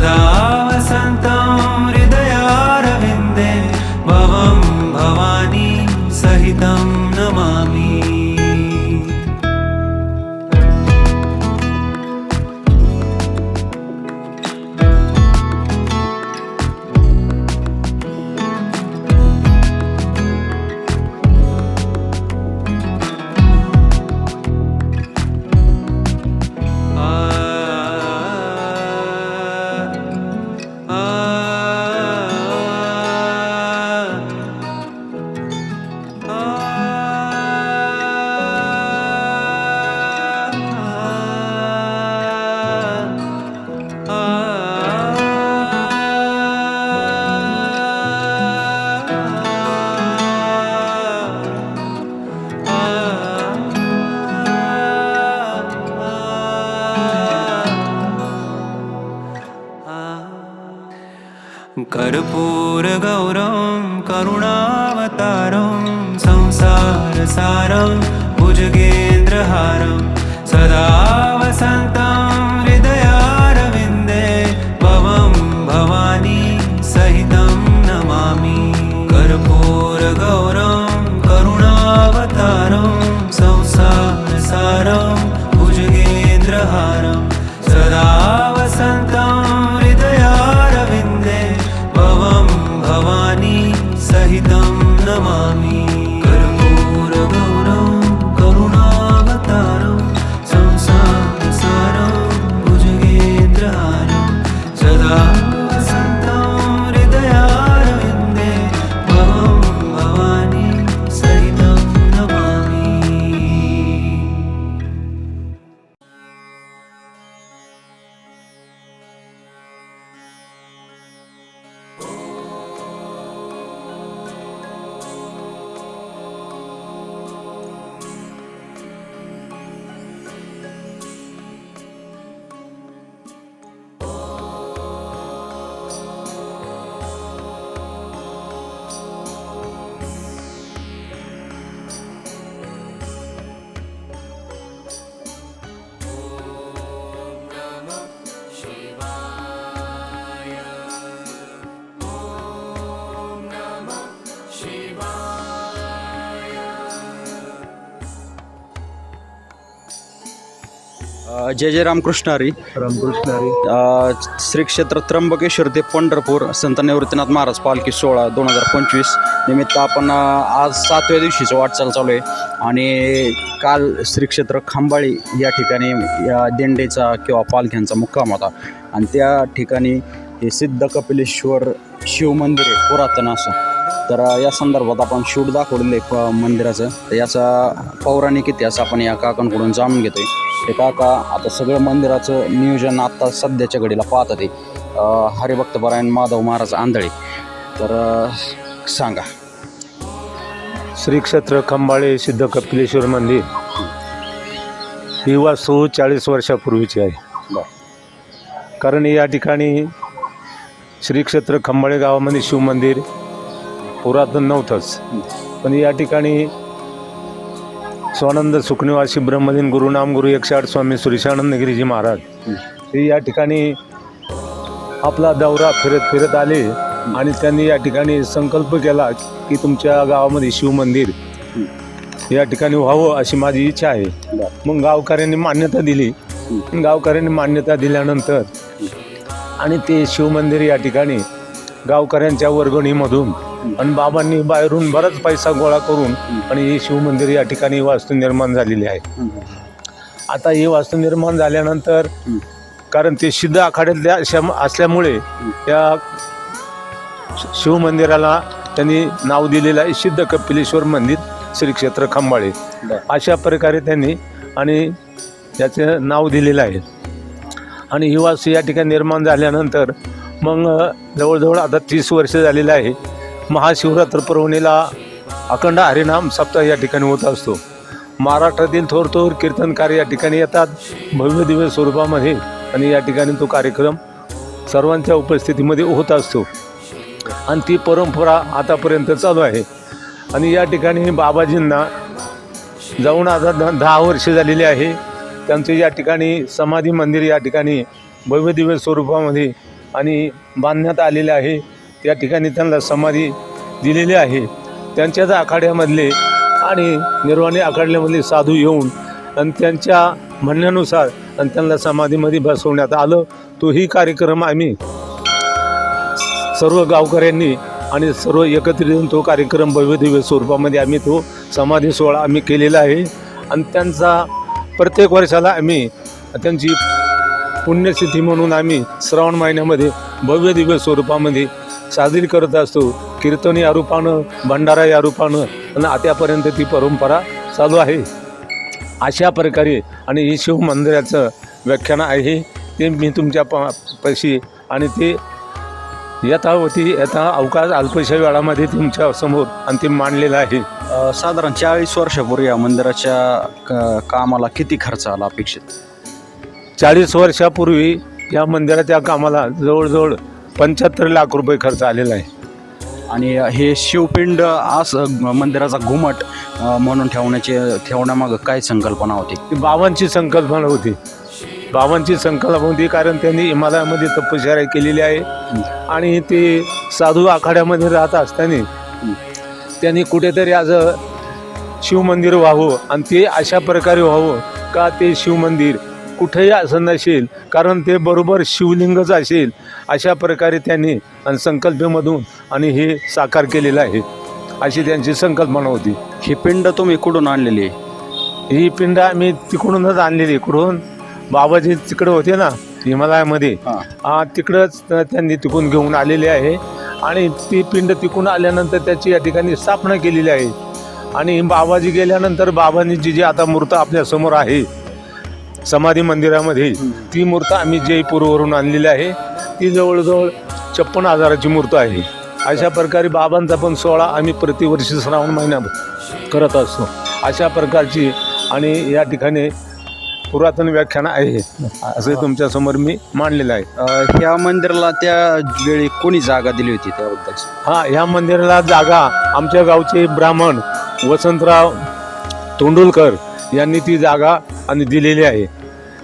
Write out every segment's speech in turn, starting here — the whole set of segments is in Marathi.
वसन्तं हृदयारविन्दे भवं भवानी सहितं कर्पूरगौरं करुणावतारं संसारसारं भुजगेन्द्रहारं जय जय रामकृष्ण हरी. रामकृष्ण हरी. अ, श्री क्षेत्र त्र्यंबकेश्वर ते पंढरपूर संत निवृत्तीनाथ महाराज पालखी सोहळा दोन हजार पंचवीस निमित्त आपण आज सातव्या दिवशीचं वाटचाल चालू आहे. आणि काल श्री क्षेत्र खांबाळी या ठिकाणी या दिंडीचा किंवा पालख्यांचा मुक्काम होता. आणि त्या ठिकाणी हे सिद्ध कपिलेश्वर शिवमंदिर आहे पुरातन असं. तर या संदर्भात आपण शूट दाखवलेलं आहे प- मंदिराचं. तर याचा पौराणिक इतिहास आपण या काकांकडून जाणून घेतोय. ते काका आता सगळं मंदिराचं नियोजन आता सध्याच्या घडीला पाहतात ते अ, हरिभक्तपरायण माधव महाराज आंधळे. तर सांगा. श्री क्षेत्र खंबाळे सिद्ध कपिलेश्वर मंदिर. ही वास्तू चाळीस वर्षापूर्वीची आहे. कारण या ठिकाणी श्री क्षेत्र खंबाळे गावामध्ये शिवमंदिर पुरातन नव्हतंच. पण या ठिकाणी स्वानंद सुखनिवासी ब्रह्मदिन गुरु नामगुरु एकशे आठ स्वामी सुरेशानंद गिरीजी महाराज. हे या ठिकाणी आपला दौरा फिरत फिरत आले आणि त्यांनी या ठिकाणी संकल्प केला की तुमच्या गावामध्ये शिवमंदिर या ठिकाणी व्हावं अशी माझी इच्छा आहे. मग गावकऱ्यांनी मान्यता दिली. गावकऱ्यांनी मान्यता दिल्यानंतर आणि ते शिवमंदिर या ठिकाणी गावकऱ्यांच्या वर्गणीमधून आणि बाबांनी बाहेरून बराच पैसा गोळा करून आणि हे शिवमंदिर या ठिकाणी वास्तू निर्माण झालेली आहे. आता ही वास्तू निर्माण झाल्यानंतर कारण ते सिद्ध आखाड्यातल्या अशा- असल्यामुळे त्या शिवमंदिराला त्यांनी नाव दिलेलं आहे सिद्ध कपिलेश्वर मंदिर श्री क्षेत्र खंबाळे. अशा प्रकारे त्यांनी आणि त्याचं नाव दिलेलं आहे. आणि ही वास्तू या ठिकाणी निर्माण झाल्यानंतर मग जवळजवळ आता तीस वर्ष झालेलं आहे. महाशिवरात्र पर्वणीला अखंड हरिनाम सप्ताह या ठिकाणी होत असतो. महाराष्ट्रातील थोर थोर कीर्तनकार या ठिकाणी येतात. भव्य दिव्य स्वरूपामध्ये आणि या ठिकाणी तो कार्यक्रम सर्वांच्या उपस्थितीमध्ये होत असतो. आणि ती परंपरा आतापर्यंत चालू आहे. आणि या ठिकाणी बाबाजींना जाऊन आता द दहा वर्षे झालेली आहे. त्यांचं या ठिकाणी समाधी मंदिर या ठिकाणी भव्य दिव्य स्वरूपामध्ये आणि बांधण्यात आलेले आहे. त्या ठिकाणी त्यांना समाधी दिलेली आहे. त्यांच्याच आखाड्यामधले आणि निर्वाणी आखाड्यामधले साधू येऊन आणि त्यांच्या म्हणण्यानुसार आणि त्यांना समाधीमध्ये बसवण्यात आलं. तोही कार्यक्रम आम्ही सर्व गावकऱ्यांनी आणि सर्व एकत्रित येऊन तो कार्यक्रम भव्यदिव्य स्वरूपामध्ये आम्ही तो समाधी सोहळा आम्ही केलेला आहे. आणि त्यांचा प्रत्येक वर्षाला आम्ही त्यांची पुण्यतिथी म्हणून आम्ही श्रावण महिन्यामध्ये भव्य दिव्य स्वरूपामध्ये साजरी करत असतो. कीर्तन या रूपानं भंडारा या रूपानं आणि आत्यापर्यंत ती परंपरा चालू आहे. अशा प्रकारे आणि हे शिव मंदिराचं व्याख्यान आहे. ते मी तुमच्या प पैशी आणि ते यथावती यथा अवकाश अल्पशा वेळामध्ये तुमच्यासमोर अंतिम मांडलेलं आहे. साधारण चाळीस वर्षापूर्वी या मंदिराच्या कामाला किती खर्च आला अपेक्षित? चाळीस वर्षापूर्वी या मंदिराच्या कामाला जवळजवळ पंच्याहत्तर लाख रुपये खर्च आलेला आहे. आणि हे शिवपिंड असं मंदिराचा घुमट म्हणून ठेवण्याचे ठेवण्यामागं काय संकल्पना होती? ती बाबांची संकल्पना होती. बाबांची संकल्पना होती कारण त्यांनी हिमालयामध्ये तपश्चर्या केलेली आहे. आणि ते साधू आखाड्यामध्ये राहत असताना त्यांनी कुठेतरी आज शिवमंदिर व्हावं आणि ते अशा प्रकारे व्हावं का ते शिवमंदिर कुठेही असं नसेल कारण ते बरोबर शिवलिंगच असेल अशा प्रकारे त्यांनी संकल्पेमधून आणि हे साकार केलेलं आहे. अशी त्यांची संकल्पना होती. ही पिंड तुम्ही कुठून आणलेली? आहे ही पिंड आम्ही तिकडूनच आणलेली. कुठून बाबाजी तिकडे होते ना हिमालयामध्ये. तिकडंच त्यांनी तिकून घेऊन आलेले आहे. आणि ती पिंड तिकून आल्यानंतर त्याची या ठिकाणी स्थापना केलेली आहे. आणि बाबाजी गेल्यानंतर बाबांनी जी जी आता मूर्त आपल्यासमोर आहे समाधी मंदिरामध्ये ती मूर्त आम्ही जयपूरवरून आणलेली आहे. ती जवळजवळ छप्पन हजाराची मूर्त आहे. अशा प्रकारे बाबांचा पण सोहळा आम्ही प्रतिवर्षी श्रावण महिन्यात करत असतो. अशा प्रकारची आणि या ठिकाणी पुरातन व्याख्यान आहे. असं तुमच्यासमोर मी मांडलेलं आहे. ह्या मंदिराला त्या वेळी कोणी जागा दिली होती त्याबद्दल? हा ह्या मंदिराला जागा आमच्या गावचे ब्राह्मण वसंतराव तोंडुलकर यांनी ती जागा आणि दिलेली आहे.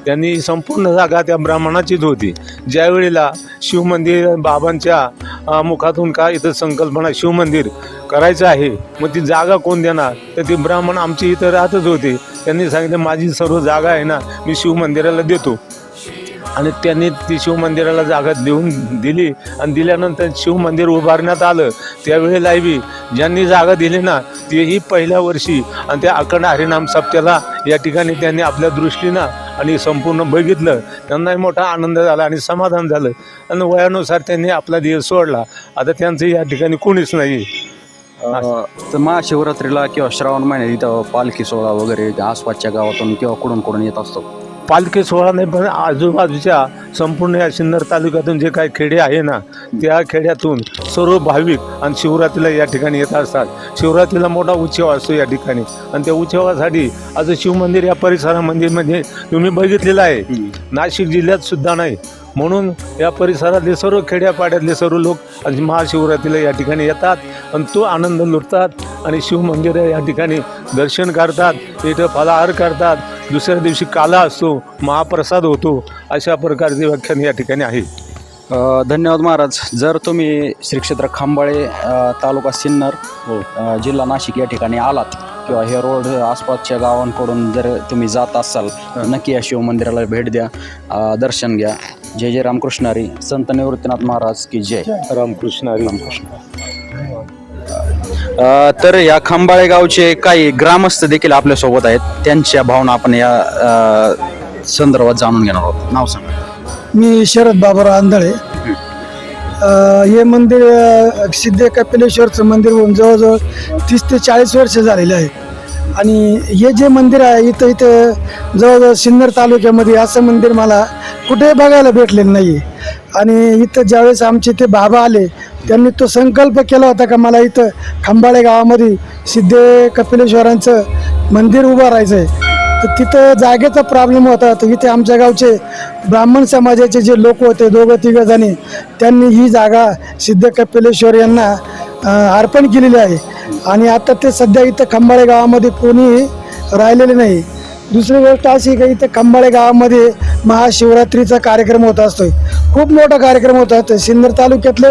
त्यांनी संपूर्ण जागा त्या ब्राह्मणाचीच होती. ज्यावेळेला शिवमंदिर बाबांच्या मुखातून का इथं संकल्पना शिवमंदिर करायचं आहे मग ती जागा कोण देणार? तर ती ब्राह्मण आमची इथं राहतच होते. त्यांनी सांगितलं माझी सर्व जागा आहे ना मी शिवमंदिराला देतो. आणि त्यांनी ती शिवमंदिराला जागा देऊन दिली. आणि दिल्यानंतर शिवमंदिर उभारण्यात आलं. त्यावेळेलाही बी ज्यांनी जागा दिली ना तेही पहिल्या वर्षी. आणि त्या अखंड हरिनाम सप्त्याला या ठिकाणी त्यांनी आपल्या दृष्टीनं आणि संपूर्ण बघितलं. त्यांनाही मोठा आनंद झाला आणि समाधान झालं. आणि वयानुसार त्यांनी आपला देह सोडला. आता त्यांचं या ठिकाणी कोणीच नाही. तर महाशिवरात्रीला किंवा श्रावण महिन्यात इथं पालखी सोहळा वगैरे आसपासच्या गावातून किंवा कुठून कुठून येत असतो? पालखी सोहळा नाही पण आजूबाजूच्या संपूर्ण या सिन्नर तालुक्यातून जे काही खेडे आहे ना त्या खेड्यातून सर्व भाविक आणि शिवरात्रीला या ठिकाणी येत असतात. शिवरात्रीला मोठा उत्सव असतो या ठिकाणी. आणि त्या उत्सवासाठी आज शिवमंदिर या परिसरामध्ये तुम्ही बघितलेलं आहे. नाशिक जिल्ह्यात सुद्धा नाही. म्हणून या परिसरातले सर्व खेड्यापाड्यातले सर्व लोक आणि महाशिवरात्रीला या ठिकाणी येतात आणि तो आनंद लुटतात आणि शिवमंदिर या ठिकाणी दर्शन करतात इथं फलाहार करतात. दुसऱ्या दिवशी काला असतो महाप्रसाद होतो अशा प्रकारचे व्याख्यान या ठिकाणी आहे. धन्यवाद महाराज. जर तुम्ही श्री क्षेत्र खांबाळे तालुका सिन्नर अ, जिल्हा नाशिक या ठिकाणी आलात किंवा हे रोड आसपासच्या गावांकडून जर तुम्ही जात असाल नक्की या शिवमंदिराला भेट द्या. दर्शन घ्या. जय जय रामकृष्णारी संत निवृत्तीनाथ महाराज की जय. रामकृष्ण हरी. अ, तर या खांबाळे गावचे काही ग्रामस्थ देखील आपल्यासोबत आहेत. त्यांच्या भावना आपण या अ, संदर्भात जाणून घेणार आहोत. नाव सांगा. मी शरद बाबाराव आंधळे. अ, हे मंदिर अ, सिद्ध कपिलेश्वरचं मंदिर होऊन जवळजवळ तीस ते चाळीस वर्ष झालेले आहे. आणि हे जे मंदिर आहे इथं इथं जवळजवळ सिन्नर तालुक्यामध्ये असं मंदिर मला कुठे बघायला भेटलेलं नाही आणि इथं ज्यावेळेस आमचे ते बाबा आले त्यांनी तो संकल्प केला होता का मला इथं खंबाळे गावामध्ये सिद्धे कपिलेश्वरांचं मंदिर उभं राहायचं आहे तर तिथं जागेचा प्रॉब्लेम होता. तर इथे आमच्या गावचे ब्राह्मण समाजाचे जे लोक होते दोघं तिघं जणी त्यांनी ही जागा सिद्ध कपिलेश्वर यांना अर्पण केलेली आहे. आणि आता ते सध्या इथं खंबाळे गावामध्ये कोणी राहिलेले नाही. दुसरी गोष्ट अशी का इथं खंबाळे गावामध्ये महाशिवरात्रीचा कार्यक्रम होत असतो खूप मोठा कार्यक्रम होता. तर सिन्नर तालुक्यातले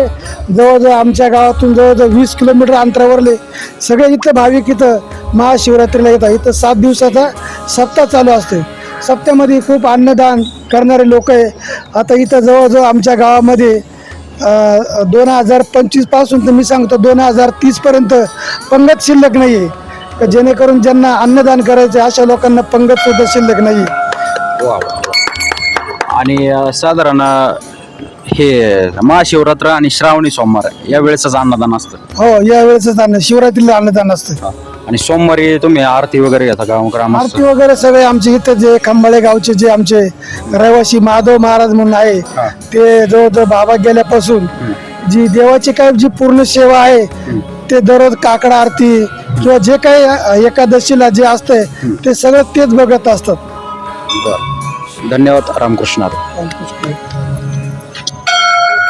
जवळजवळ आमच्या गावातून जवळजवळ वीस किलोमीटर अंतरावरले सगळे इथं भाविक इथं महाशिवरात्रीला येतात. इथं सात दिवसाचा सप्ताह चालू असते सप्त्यामध्ये खूप अन्नदान करणारे लोक आहे. आता इथं जवळजवळ आमच्या गावामध्ये दोन हजार पंचवीसपासून तर मी सांगतो दोन हजार तीसपर्यंत पंगत शिल्लक नाही आहे जेणेकरून ज्यांना अन्नदान करायचं आहे, अशा लोकांना पंगतसुद्धा शिल्लक नाही आहे वा आणि साधारण हे महाशिवरात्र आणि श्रावणी सोमवार या वेळेसच अन्नदान असतं. हो यावेळेस अन्न शिवरात्रीला अन्नदान असतं. आणि सोमवारी तुम्ही आरती वगैरे घेता गाव ग्रामस्थ आरती वगैरे सगळे आमचे इथं जे खंबाळे गावचे जे आमचे रहिवासी माधव महाराज म्हणून आहे ते जवळजवळ बाबा गेल्यापासून जी देवाची काय जी पूर्ण सेवा आहे ते दररोज काकडा आरती किंवा जे काही अ, एकादशीला जे असतंय ते सगळं तेच बघत असतात. धन्यवाद रामकृष्ण.